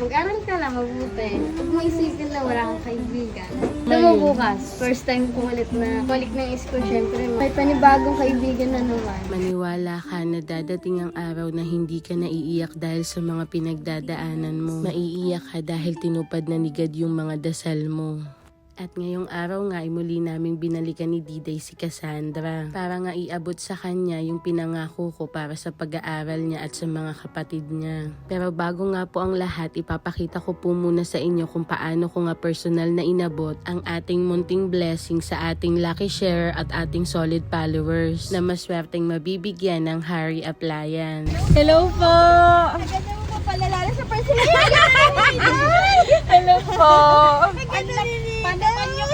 Mag-aral ka lang mabuti. Huwag mo isipin na wala kang kaibigan. Alam mo bukas, first time ko ulit na balik ng school, syempre may panibagong kaibigan na naman. Maniwala ka na dadating ang araw na hindi ka naiiyak dahil sa mga pinagdadaanan mo. Maiiyak ka dahil tinupad na ni God yung mga dasal mo. At ngayong araw nga ay muli naming binalikan ni Diday si Cassandra para nga iabot sa kanya yung pinangako ko para sa pag-aaral niya at sa mga kapatid niya. Pero bago nga po ang lahat, ipapakita ko po muna sa inyo kung paano ko nga personal na inabot ang ating munting blessing sa ating lucky share at ating solid followers na maswerteng mabibigyan ng Harry Appliance. Hello po! Sa personal. Hello po! Ni Nina.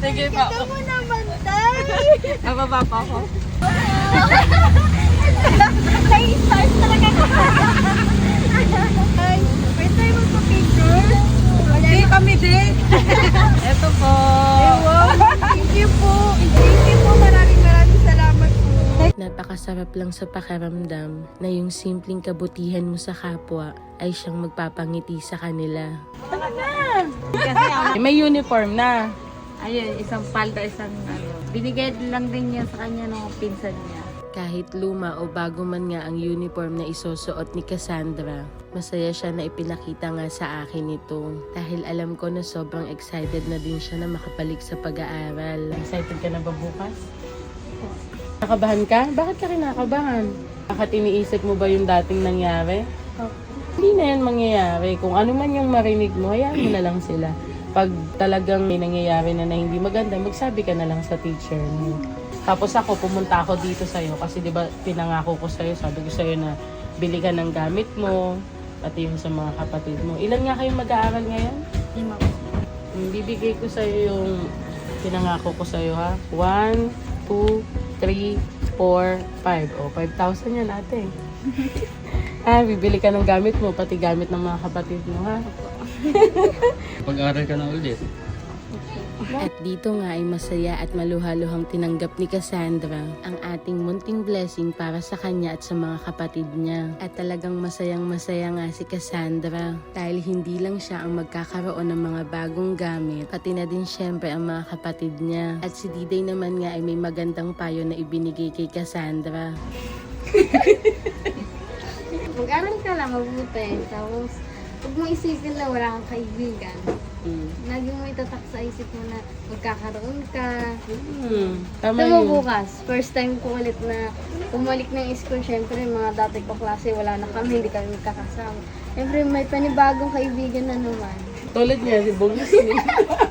Sige Ganda mo naman, Tay. Nababa pa ako. Nai-start talaga ko. Ay, pwede tayo magpa-picture? Hindi kami din. Ito po! Thank you po. Thank you po. Maraming maraming salamat po. Napakasarap lang sa pakiramdam na yung simpleng kabutihan mo sa kapwa ay siyang magpapangiti sa kanila. Kasi May uniform na. ayun, isang palda, isang ano. Binigay lang din niya sa kanya ng pinsan niya. Kahit luma o bago man nga ang uniform na isusuot ni Cassandra, masaya siya na ipinakita nga sa akin ito. Dahil alam ko na sobrang excited na din siya na makabalik sa pag-aaral. Excited ka na ba bukas? Nakabahan ka? Bakit ka kinakabahan? Bakit iniisip mo ba yung dating nangyari? Hindi na yan mangyayari. Kung ano man yung marinig mo, hayaan mo na lang sila. Pag talagang may nangyayari na na hindi maganda, magsabi ka na lang sa teacher mo. Tapos ako, pumunta ako dito sa'yo kasi di ba pinangako ko sa'yo, sabi ko sa'yo na bili ka ng gamit mo, pati yung sa mga kapatid mo. Ilan nga kayo mag-aaral ngayon? Lima po. Mm, Bibigay ko sa'yo yung pinangako ko sa'yo ha. 1, 2, 3, 4, 5. O, 5,000 yan ate. ah, bibili ka ng gamit mo, pati gamit ng mga kapatid mo ha. Pag-aral ka na ulit. At dito nga ay masaya at maluhaluhang tinanggap ni Cassandra ang ating munting blessing para sa kanya at sa mga kapatid niya. At talagang masayang masaya nga si Cassandra dahil hindi lang siya ang magkakaroon ng mga bagong gamit, pati na din syempre ang mga kapatid niya. At si Diday naman nga ay may magandang payo na ibinigay kay Cassandra. Mag-aral ka lang mabuti. Tapos, huwag mo isipin na wala kang kaibigan. Mm. Lagi mo itatak sa isip mo na magkakaroon ka. Hmm, tama mo yun. bukas, first time ko ulit na umalik ng school. Siyempre, mga dati ko klase, wala na kami, hindi kami magkakasama. Siyempre, may panibagong kaibigan na naman. Tulad niya, si Bugis.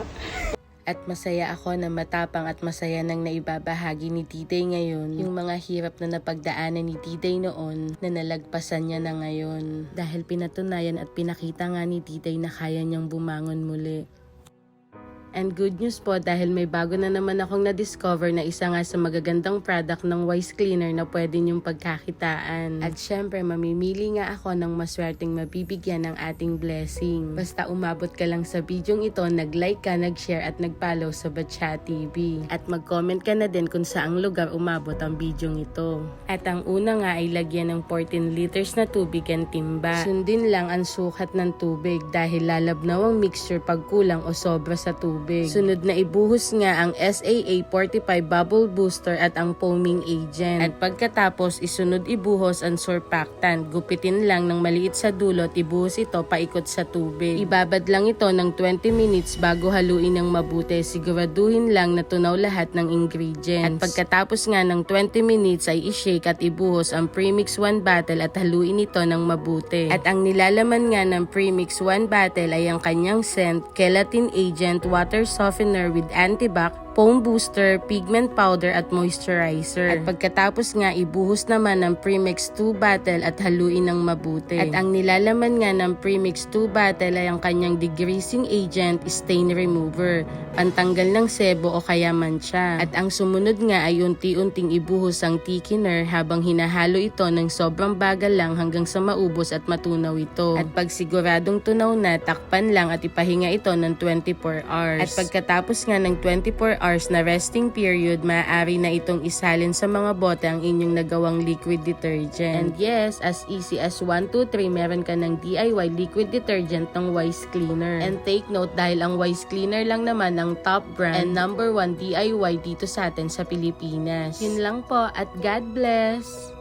At masaya ako na matapang at masaya nang naibabahagi ni Titay ngayon yung mga hirap na napagdaanan ni Titay noon na nalagpasan niya na ngayon. Dahil pinatunayan at pinakita nga ni Titay na kaya niyang bumangon muli. And good news po dahil may bago na naman akong na-discover na isa nga sa magagandang product ng Wise Cleaner na pwede niyong pagkakitaan. At syempre, mamimili nga ako ng maswerteng mabibigyan ng ating blessing. Basta umabot ka lang sa bidyong ito, nag-like ka, nag-share at nag-follow sa Batcha TV. At mag-comment ka na din kung saang lugar umabot ang bidyong ito. At ang una nga ay lagyan ng 14 liters na tubig and timba. Sundin lang ang sukat ng tubig dahil lalabnaw ang mixture pag kulang o sobra sa tubig. Sunod na ibuhos nga ang SAA 45 bubble booster at ang foaming agent. At pagkatapos isunod ibuhos ang surfactant. Gupitin lang ng maliit sa dulo at ibuhos ito paikot sa tubig. Ibabad lang ito ng 20 minutes bago haluin ng mabuti. Siguraduhin lang na tunaw lahat ng ingredients. At pagkatapos nga ng 20 minutes ay i-shake at ibuhos ang premix 1 bottle at haluin ito ng mabuti. At ang nilalaman nga ng premix 1 bottle ay ang kanyang scent, gelatin agent, water softener with antibac, foam booster, pigment powder at moisturizer. At pagkatapos nga ibuhos naman ng Premix 2 bottle at haluin ng mabuti. At ang nilalaman nga ng Premix 2 bottle ay ang kanyang degreasing agent, stain remover, pantanggal ng sebo o kaya mancha. At ang sumunod nga ay unti-unting ibuhos ang thickener habang hinahalo ito ng sobrang bagal lang hanggang sa maubos at matunaw ito. At pag siguradong tunaw na, takpan lang at ipahinga ito ng 24 hours. At pagkatapos nga ng 24 hours na resting period, maaari na itong isalin sa mga bote ang inyong nagawang liquid detergent. And yes, as easy as 1, 2, 3, meron ka ng DIY liquid detergent ng Wise Cleaner. And take note, dahil ang Wise Cleaner lang naman ang top brand and number 1 DIY dito sa atin sa Pilipinas. Yun lang po at God bless!